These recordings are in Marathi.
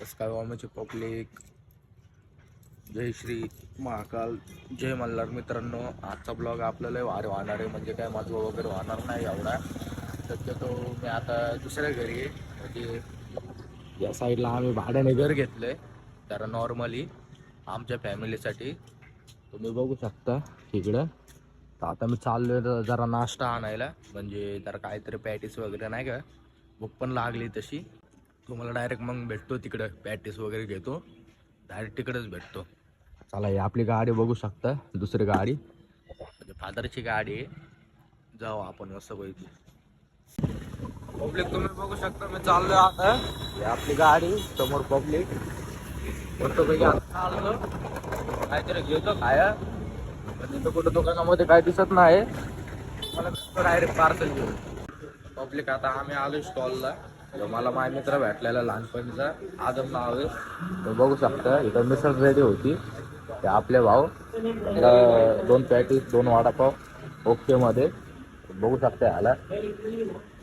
कसकाय वामेची पब्लिक जय श्री महाकाल. जय मल्हार मित्रांनो आजचा ब्लॉग आपल्याला वारे वाहणार आहे. म्हणजे काय माझं वगैरे वाहणार नाही एवढा. शक्यतो मी आता दुसऱ्या घरी आहे. म्हणजे या साईडला आम्ही भाड्याने घर घेतलंय. जरा नॉर्मली आमच्या फॅमिलीसाठी तुम्ही बघू शकता तिकडं तर आता मी चाललोय जरा नाश्ता आणायला. म्हणजे जरा काहीतरी पॅटीस वगैरे नाही का? भूक पण लागली तशी. तुम्हाला डायरेक्ट मग भेटतो तिकडं. पॅटीस वगैरे घेतो. डायरेक्ट तिकडंच भेटतो. चला ही आपली गाडी बघू शकता. दुसरी गाडी. म्हणजे फादरची गाडी आहे. जाऊ आपण मस्त पैकी पब्लिक तुम्ही बघू शकता मी चाललोय आता. ही आपली गाडी समोर पब्लिक मस्त पैकी आता चाललो. काहीतरी घेतो खाया. पण तिथं कुठं दुकानामध्ये काय दिसत नाही. मला डायरेक्ट पार्सल घेऊ पब्लिक आता आम्ही आलो स्टॉलला मला माझ्या मित्र भेटलेला लहानपणीचा आदम नाव आहे. तो बघू शकता इथं मिसळ रेडी होती. ते आपले भाऊ दोन पॅटीस दोन वडापाव ओके मध्ये. बघू शकता ह्याला.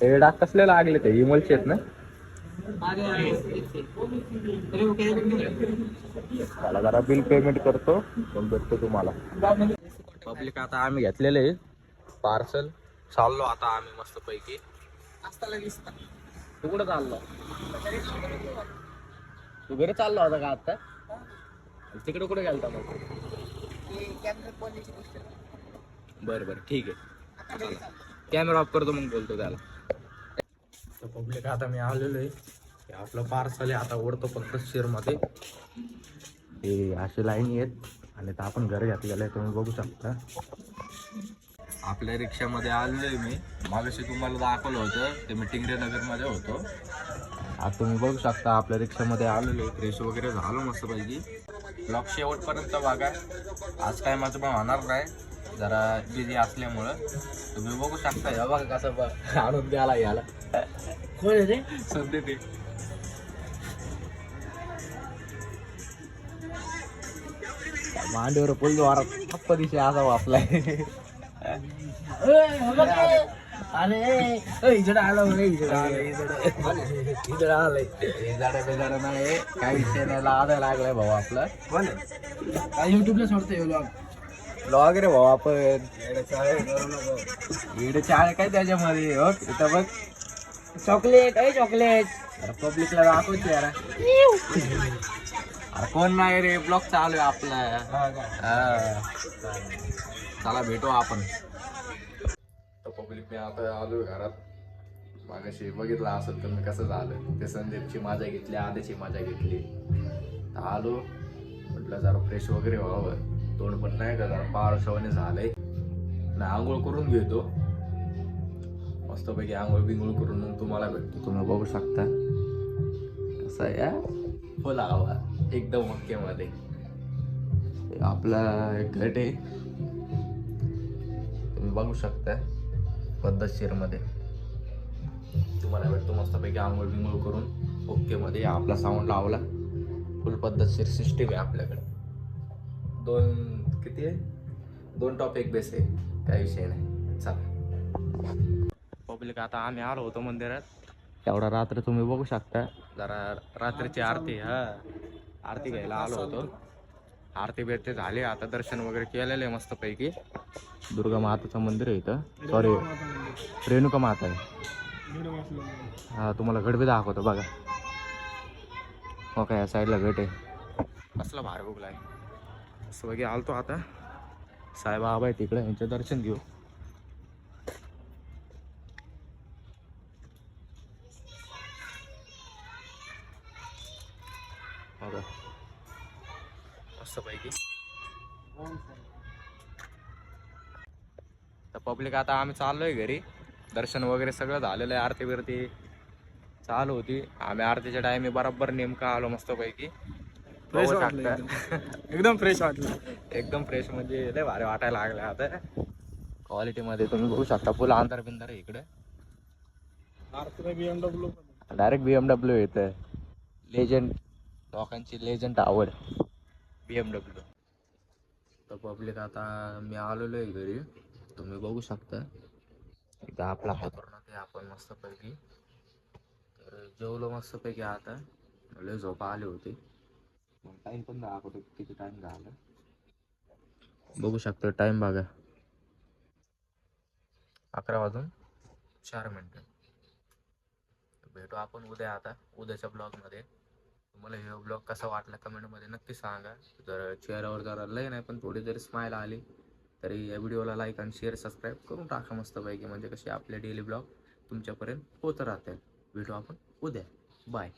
हे डाग कसले लागले ते? इमलचे आहेत ना? त्याला जरा बिल पेमेंट करतो पण भेटतो तुम्हाला. पब्लिक आता आम्ही घेतलेले पार्सल. चाललो आता आम्ही मस्त पैकी तू कुठं चाललो? तू घरी चाललो होता का आता तिकडे कुठे गेलता मग? बरं बरं ठीक आहे. कॅमेरा ऑफ करतो मग बोलतो त्याला. तर पब्लिक आता मी आलेलो आहे. आपलं पार्सल आहे आता ओढतो फक्त मध्ये हे असे लाईन आहेत. आणि तर आपण घर घातलेलं आहे तुम्ही बघू शकता. आपल्या रिक्षामध्ये आलेलो आहे मी. मागाशी तुम्हाला दाखवलं होतं ते मी टिंगरे नगरमध्ये होतो. आता तुम्ही बघू शकता आपल्या रिक्षामध्ये आलेलो फ्रेश वगैरे झालो मस्त पैकी ब्लॉग शेवटपर्यंत बघा. आज काय माझं पण होणार नाही. जरा बिझी असल्यामुळं. तुम्ही बघू शकता. हे बघा कसं बघ आणून द्याला याला. कोण रे सध्या ते मांडीवर फुल वारात थप्प दिशे असा वापलाय अरे इकडे आलो आलो इकडे आलोय बेजाडा बेजाडा नाही काही विषय नाही लादा लागलाय भाऊ आपला. युट्यूबला सोडतोय ब्लॉग रे भाऊ आपण. इकडे चाळ काय त्याच्यामध्ये हो इथं बघ. चॉकलेट अरे चॉकलेट. अरे पब्लिकला दाखवते यार अरे कोण नाही रे ब्लॉग चालू आहे आपला. चला भेटू आपण. मी आता आलोय घरात. मागाशी बघितलं असेल तर मी कसं झालं. ते संदीपची मजा घेतली आधीची मजा घेतली. तर आलो. म्हटलं जरा फ्रेश वगैरे व्हावं. तोंड पण नाही का जरा पारसवाने झालंय. आणि आंघोळ करून घेतो. मस्तपैकी आंघोळ बिंघोळ करून मग तुम्हाला भेटतो. तुम्ही बघू शकता. कसं आहे या फुल हवा. एकदम ओके मध्ये. हे आपला एक घट आहे. तुम्ही बघू शकता. पद्धतशीरमध्ये. तुम्हाला भेटतो मस्तपैकी आंघोळ बिंघोळ करून ओकेमध्ये आपला साऊंड लावला. फुल पद्धतशीर सिस्टीम आहे आपल्याकडे. दोन किती आहे? दोन टॉप एक बेस आहे. काही विषय नाही. चला. पब्लिक आता आम्ही आलो होतो मंदिरात. एवढा रात्र तुम्ही बघू शकता. जरा रात्रीची आरती हा. आरती घ्यायला आलो होतो. आरती बिरती झाली आता दर्शन वगैरे केलेलं आहे मस्तपैकी. दुर्गा माताचं मंदिर आहे इथं. सॉरी रेणुका माता आहे. हा तुम्हाला गट बी दाखवतो बघा. हो काय या साईडला गट आहे. कसला भार भुगला आहे असं वगैरे आलतो आता. साईबाबा आहे तिकडे यांचे दर्शन घेऊ बघा मस्तपैकी. तर पब्लिक आता आम्ही चाललोय घरी. दर्शन वगैरे सगळं झालेलं आहे आरती बिरती चालू होती. आम्ही आरतीच्या टायमी बरोबर नेमका आलो मस्तपैकी. फ्रेश. एकदम. फ्रेश वाटलं. एकदम फ्रेश म्हणजे लय भारी वाटायला लागलं आता. क्वालिटी मध्ये तुम्ही बघू शकता फुल अंधार बिंधार आहे इकडे. BMW direct B M W येतं लेजंड लोकांची लेजंड आवड. बी एम डब्ल्यू तर पब्लिक आता मी आलेलो आहे घरी. तुम्ही बघू शकता. इथं आपला हातवरणात आहे आपण मस्तपैकी. तर जेवलो मस्तपैकी आता. लय झोपा आले होते. मग टाइम पण दाखवतो किती टाइम झाला? बघू शकतो टाइम बघा. अकरा वाजून चार मिनटं. भेटू आपण उद्या आता उद्याच्या ब्लॉगमध्ये तुम्हाला हे ब्लॉग कसा वाटला कमेंटमध्ये नक्की सांगा. जर चेहऱ्यावर जरा लय नाही पण थोडी जरी स्माईल आली तरी या व्हिडिओला लाईक आणि शेअर सबस्क्राईब करून टाका मस्तपैकी. म्हणजे कसे आपले डेली ब्लॉग तुमच्यापर्यंत होत राहतील. भेटू आपण उद्या. बाय